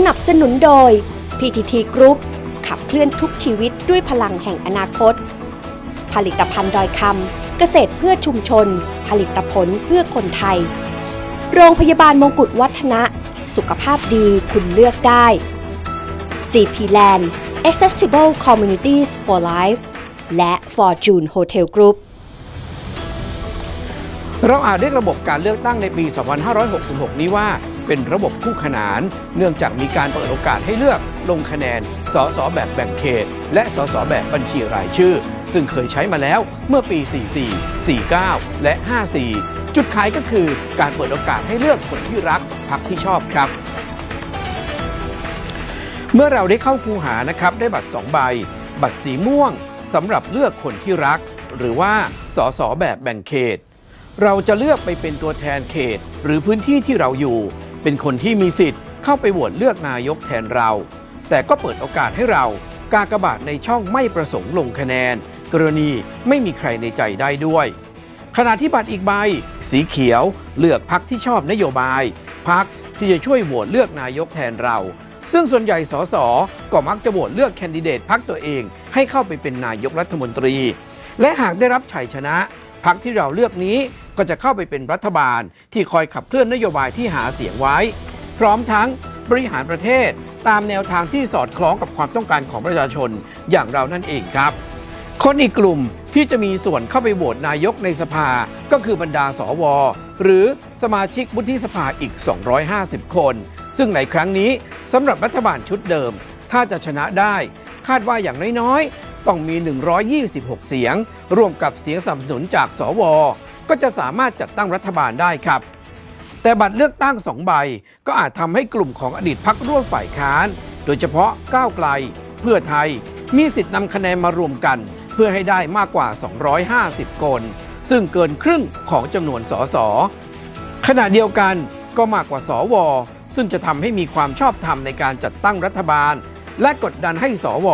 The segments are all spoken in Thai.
สนับสนุนโดย PTT Group ขับเคลื่อนทุกชีวิตด้วยพลังแห่งอนาคต ผลิตภัณฑ์ดอยคำเกษตรเพื่อชุมชน ผลิตผลเพื่อคนไทย โรงพยาบาลมงกุฎวัฒนะ สุขภาพดีคุณเลือกได้ CP Land Accessible Communities for Life และ Fortune Hotel Group เราอาจเรียกระบบการเลือกตั้งในปี 2566 นี้ว่า เป็นระบบคู่ขนาน เนื่องจากมีการเปิดโอกาสให้เลือกลงคะแนนสสแบบแบ่งเขต และสสแบบบัญชีรายชื่อ ซึ่งเคยใช้มาแล้วเมื่อปี 44 49 และ 54 จุดขายก็คือการเปิดโอกาสให้เลือกคนที่รักพรรคที่ชอบครับเมื่อเราได้เข้าคูหานะครับได้บัตร 2 ใบ บัตรสีม่วงสำหรับเลือกคนที่รัก หรือว่าสสแบบแบ่งเขต เราจะเลือกไปเป็นตัวแทนเขต หรือพื้นที่ที่เราอยู่ เป็นคนที่มีสิทธิ์เข้าไปโหวตเลือกนายกแทนเรา แต่ก็เปิดโอกาสให้เรากากบาทในช่องไม่ประสงค์ลงคะแนน กรณีไม่มีใครในใจได้ด้วย ขณะที่บัตรอีกใบ สีเขียว เลือกพักที่ชอบนโยบาย พักที่จะช่วยโหวตเลือกนายกแทนเรา ซึ่งส่วนใหญ่สสก็มักจะโหวตเลือกแคนดิเดตพักตัวเองให้เข้าไปเป็นนายกรัฐมนตรี และหากได้รับชัยชนะ พักที่เราเลือกนี้ก็จะเข้าไปเป็นรัฐบาลที่คอยขับเคลื่อนนโยบายที่หาเสียงไว้ พร้อมทั้งบริหารประเทศตามแนวทางที่สอดคล้องกับความต้องการของประชาชนอย่างเรานั่นเองครับ คนอีกกลุ่มที่จะมีส่วนเข้าไปโหวตนายกในสภาก็คือบรรดาสว หรือสมาชิกวุฒิสภาอีก 250 คน ซึ่งในครั้งนี้สำหรับรัฐบาลชุดเดิม ถ้าจะชนะได้ คาดว่าอย่างน้อยๆ ต้องมี 126 เสียงรวมกับเสียงสนับสนุนจากสว ก็จะสามารถจัดตั้งรัฐบาลได้ครับ แต่บัตรเลือกตั้งสองใบ ก็อาจทำให้กลุ่มของอดีตพักร่วมฝ่ายค้าน โดยเฉพาะก้าวไกล เพื่อไทย มีสิทธิ์นำคะแนนมารวมกัน เพื่อให้ได้มากกว่า 250 คน ซึ่งเกินครึ่งของจำนวนสสขณะเดียวกันก็มากกว่าสวซึ่งจะทำให้มีความชอบธรรมในการจัดตั้งรัฐบาล และกดดันให้สว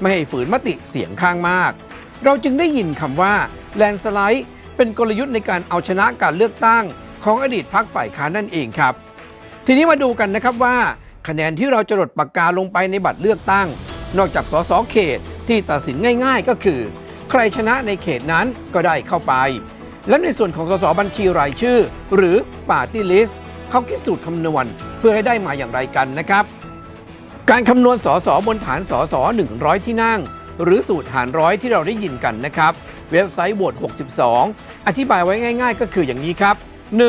ไม่ให้ฝืนมติเสียงข้างมาก เราจึงได้ยินคำว่าแลนสไลด์เป็นกลยุทธ์ในการเอาชนะการเลือกตั้งของอดีตพักฝ่ายค้านนั่นเองครับ ทีนี้มาดูกันนะครับว่า คะแนนที่เราจะลดปากกาลงไปในบัตรเลือกตั้ง นอกจากสสเขตที่ตัดสินง่ายๆ ก็คือ ใครชนะในเขตนั้นก็ได้เข้าไป และในส่วนของสสบัญชีรายชื่อ หรือปาร์ตี้ลิสต์เขาคิดสูตรคำนวณเพื่อให้ได้มาอย่างไรกันนะครับ การคำนวณสสบนฐานสส100 ที่นั่ง หรือสูตรหารร้อยที่เราได้ยินกันนะครับ เว็บไซต์โหวต62 อธิบายไว้ง่าย ๆ ก็คืออย่างนี้ครับ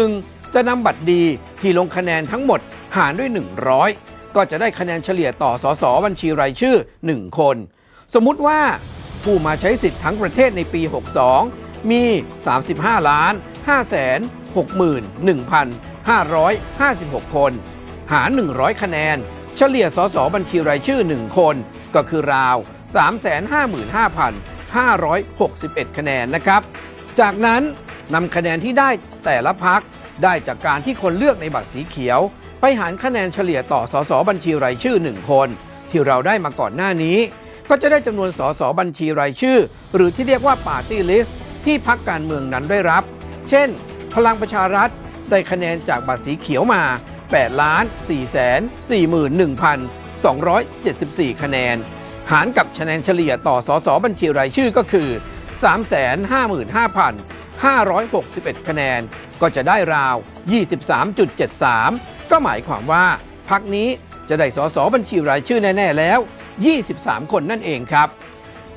1. จะนำบัตรดีที่ลงคะแนนทั้งหมดหารด้วย 100 ก็จะได้คะแนนเฉลี่ยต่อสสบัญชีรายชื่อ 1 คน สมมุติว่าผู้มาใช้สิทธิ์ทั้งประเทศในปี 62 มี 35 ล้าน5แสน61,556 คน หาร 100 คะแนน เฉลี่ยสสบัญชีรายชื่อ 1 คน ก็คือราว 355,561 คะแนนนะครับ จากนั้นนำคะแนนที่ได้แต่ละพักได้จากการที่คนเลือกในบัตรสีเขียว ไปหารคะแนนเฉลี่ยต่อสสบัญชีรายชื่อ 1 คน ที่เราได้มาก่อนหน้านี้ ก็จะได้จำนวนสสบัญชีรายชื่อ หรือที่เรียกว่าปาร์ตี้ลิสต์ที่พักการเมืองนั้นได้รับ เช่น พลังประชารัฐได้คะแนนจากบัตรสีเขียวมา 8ล้าน4แสน41,274 คะแนน หารกับคะแนนเฉลี่ยต่อสสบัญชีรายชื่อก็คือ 355,561 คะแนน ก็จะได้ราว 23.73 ก็หมายความว่าพักนี้จะได้สสบัญชีรายชื่อแน่ ๆ แล้ว 23 คนนั่นเองครับ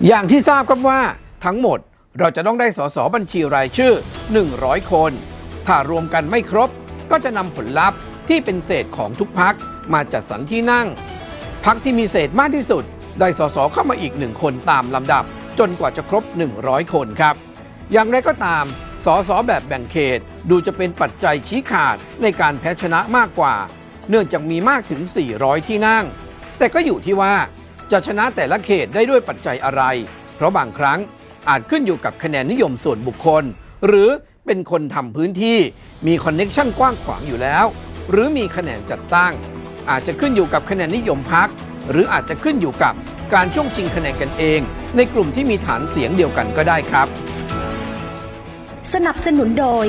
อย่างที่ทราบครับว่าทั้งหมดเราจะต้องได้สสบัญชีรายชื่อ 100 คน ถ้ารวมกันไม่ครบก็จะนำผลลัพธ์ ที่เป็นเศษของทุกพักมาจัดสรรที่นั่ง พักที่มีเศษมากที่สุด ได้สสเข้ามาอีกหนึ่งคนตามลำดับ จนกว่าจะครบ 100 คนครับ อย่างไรก็ตามสสแบบแบ่งเขตดูจะเป็นปัจจัยชี้ขาดในการแพ้ชนะมากกว่า เนื่องจากมีมากถึง 400 ที่นั่ง แต่ก็อยู่ที่ว่าจะชนะแต่ละเขตได้ด้วยปัจจัยอะไร เพราะบางครั้งอาจขึ้นอยู่กับคะแนนนิยมส่วนบุคคล หรือเป็นคนทำพื้นที่มีคอนเน็กชันกว้างขวางอยู่แล้ว หรือมีคะแนนจัดตั้ง อาจจะขึ้นอยู่กับคะแนนนิยมพัก หรืออาจจะขึ้นอยู่กับการช่วงชิงคะแนนกันเอง ในกลุ่มที่มีฐานเสียงเดียวกันก็ได้ครับ สนับสนุนโดย